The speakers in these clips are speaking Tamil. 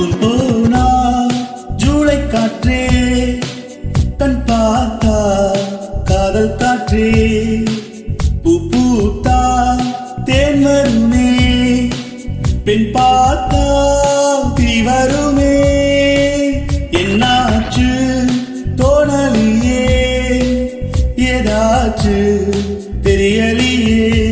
ஜூன் போனா ஜூலை காற்றே தன் பார்த்தா காதல் காற்றே. பூ பூத்தா தேன் வருமே பெண் பார்த்தா தீ வருமே. என்னாச்சு தோணலியே ஏதாச்சு தெரியலியே.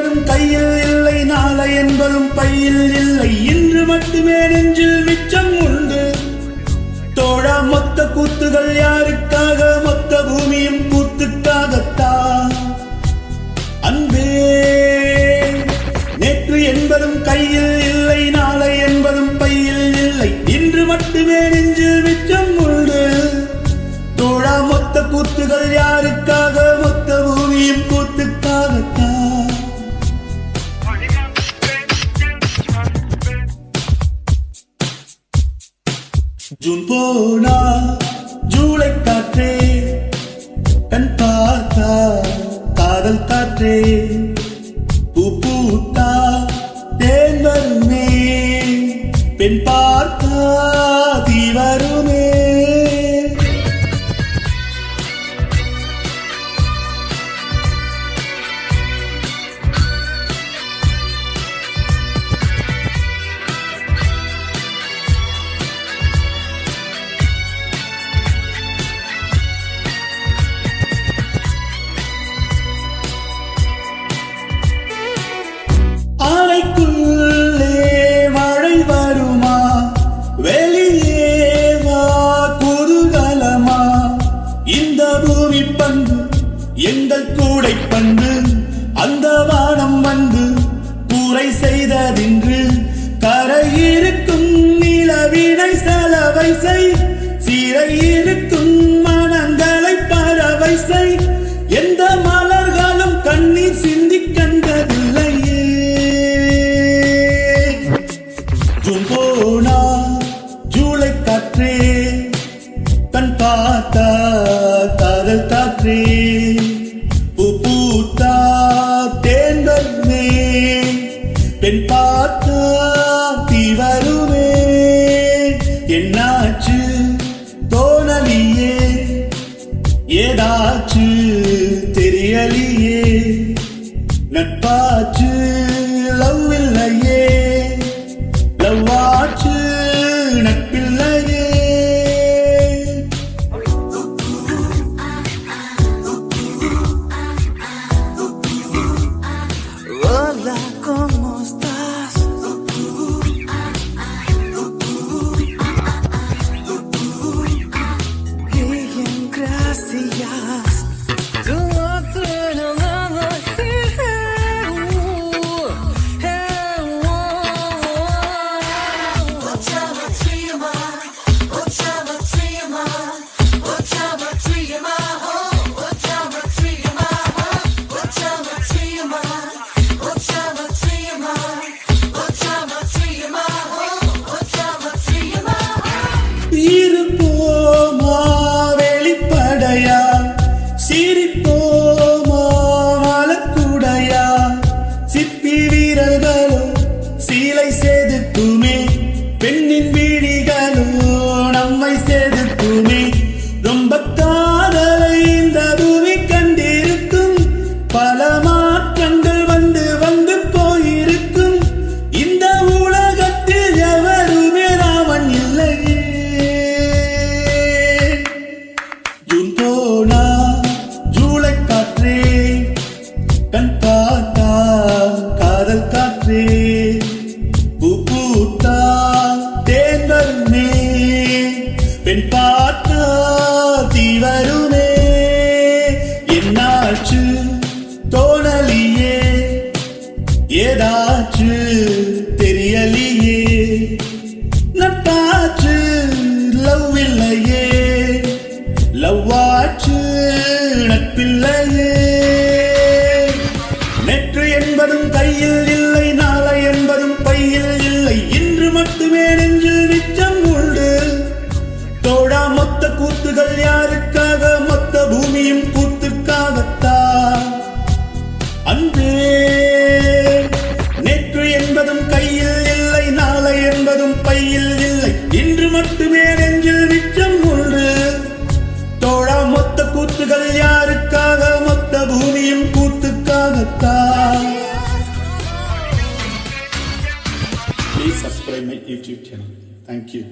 என்பதும் கையில் இல்லை நாளை என்பதும் பையில் இல்லை. இன்று மட்டுமே நெஞ்சில் மிச்சம் உண்டு. தோழா மொத்த கூத்துகள் யாருக்காக? மொத்த பூமியும் கூத்துக்காகத்தான் அன்பே நேற்று என்பதும் கையில் இல்லை ஜூன் போனா ஜூலை காற்றே கண் பார்த்தா காதல் காற்றே. பூ பூத்தா தேன் வருமே பெண் பார்த்தா தீவரும் செலவை செய் சீரை இருக்கும் மனங்களை பறவை செய் எந்த மலர்களும் கண்ணீர் சிந்தி கண்டதில்லையே. ஜூன் போனா ஜூலை காற்றே தன் பார்த்தா காதல் காற்றே. பூத்தா தேன் பெண் பார்த்தா நட்பாச்சு তুমি ஏதாச்சு தெரியலையே. நட்டாச்சு லவ் இல்லையே. லவ்வாச்சு நட்பில்லையே. நேற்று என்பதும் கையில் இல்லை நாளை என்பதும் பையில் இல்லை. இன்று மட்டுமே நெஞ்சில் மிச்சம் உண்டு. தோடா மொத்த கூத்துகள் யாருக்காக மொத்த பூமியும் கூத்துக்காகத்தான் மிச்சம் பையில் இல்லை இன்று மட்டுமே நெஞ்சில் மிச்சம் உண்டு தோழா மொத்த கூத்துகள் யாருக்காக மொத்த பூமியும் கூத்துக்காகத்தான் Please subscribe my YouTube channel. Thank you.